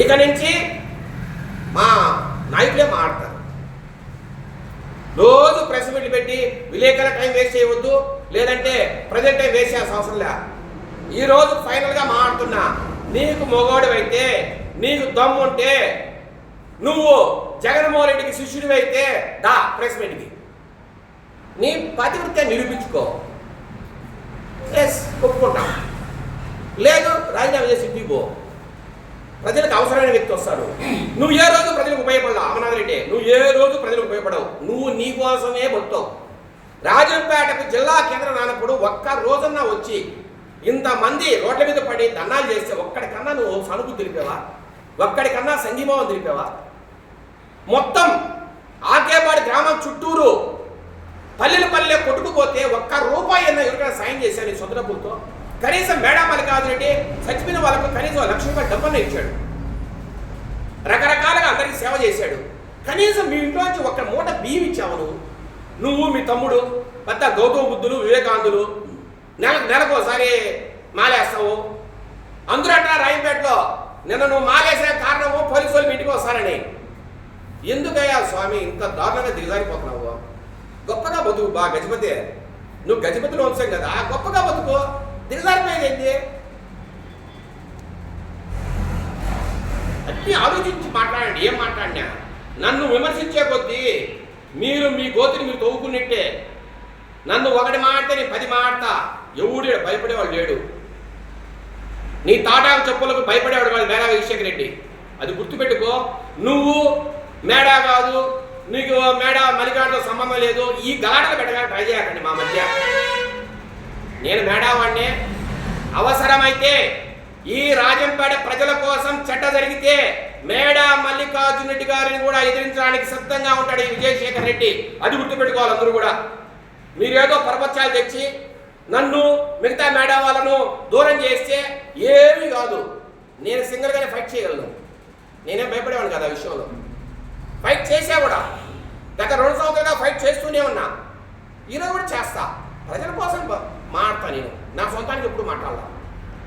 ఇక నుంచి మా నాయకులే మాట్లాడతారు రోజు ప్రెస్ మీట్లు పెట్టి విలేకరుల టైం వేస్ట్ చేయవద్దు లేదంటే ప్రజెంట్ టైం వేస్ట్ చేయాల్సిన అవసరం లే. ఈరోజు ఫైనల్గా మాట్లాడుతున్నా నీకు మొగోడివైతే నీకు దమ్ము ఉంటే నువ్వు జగన్మోహన్ రెడ్డికి శిష్యుడివైతే దా ప్రెస్ మీట్కి. నీ పతివృత్తి నిరూపించుకో. ఎస్ ఒప్పుకుంటాం. లేదు రాజీనామా చేసి ఇంటికి పో. ప్రజలకు అవసరమైన వ్యక్తి వస్తాడు. నువ్వు ఏ రోజు ప్రజలకు ఉపయోగపడవు అమర్నాథ్ రెడ్డి నువ్వు ఏ రోజు ప్రజలకు ఉపయోగపడవు. నువ్వు నీ కోసమే బతావు రాజంపేటకు జిల్లా కేంద్రం రానప్పుడు ఒక్క రోజున వచ్చి ఇంతమంది రోడ్ల మీద పడి దండాలు చేస్తే ఒక్కడికన్నా నువ్వు సనుకు తెలిపావా? ఒక్కడికన్నా సంగీభావం తెలిపావా? మొత్తం ఆకేపాడి గ్రామం చుట్టూరు పల్లెలు పల్లె కొట్టుకుపోతే ఒక్క రూపాయి అన్న ఎవరికైనా సాయం చేశాను ఈ సొంత డబ్బులతో? కనీసం మేడా కాదు అంటే చచ్చిపోయిన వాళ్ళకు కనీసం లక్ష రూపాయలు డబ్బులు ఇచ్చాడు. రకరకాలుగా అందరికి సేవ చేశాడు. కనీసం మీ ఇంట్లో నుంచి ఒక మూట బియ్యం ఇచ్చావు నువ్వు. నువ్వు మీ తమ్ముడు పెద్ద గౌతమ బుద్ధులు వివేకాంధులు నెల నెలకోసారి మాలేస్తావు. అందరూ అంటా రాయంపేటలో నిన్న నువ్వు మాలేసిన కారణము పోలీసు వాళ్ళు ఇంటికి వస్తారని. ఎందుకయ్యా స్వామి ఇంత దారుణంగా దిగజారిపోతున్నావు? గొప్పగా బతుకు బా గజపతి. నువ్వు గజపతిలో వంశం కదా గొప్పగా బతుకు. దిగజారిపోయేది అన్ని ఆలోచించి మాట్లాడండి ఏం మాట్లాడినా. నన్ను విమర్శించే కొద్దీ మీరు మీ గోతిని మీరు తవ్వుకున్నట్టే. నన్ను ఒకటి మాడితే నేను పది మాడతా. ఎవడు భయపడేవాడు లేడు. నీ తాటాకు చెప్పులకు భయపడేవాడు కాదు మేడా అభిషేక్ రెడ్డి. అది గుర్తుపెట్టుకో. నువ్వు మేడా కాదు నీకు మేడా మలికాడతో సంబంధం లేదు. ఈ గలాటలు పెట్టగా ట్రై చేయకండి మా మధ్య. నేను మేడావాణ్ణే. అవసరమైతే ఈ రాజంపేట ప్రజల కోసం చట్ట జరిగితే మేడా మల్లికార్జున రెడ్డి గారిని కూడా ఎదిరించడానికి సిద్ధంగా ఉంటాడు ఈ విజయశేఖర్ రెడ్డి. అది గుర్తుపెట్టుకోవాలి అందరూ కూడా. మీరేదో పరపత్యాలు తెచ్చి నన్ను మిగతా మేడా వాళ్ళను దూరం చేస్తే ఏమీ కాదు. నేను సింగిల్గానే ఫైట్ చేయగలను. నేనేం భయపడేవాడు కదా విషయంలో. ఫైట్ చేసా కూడా. గత రెండు సంవత్సరాలుగా ఫైట్ చేస్తూనే ఉన్నా. ఈరోజు కూడా చేస్తా. ప్రజల కోసం బ- మాట్లాడతా నేను. నా సొంతానికి ఎప్పుడు మాట్లాడాలి?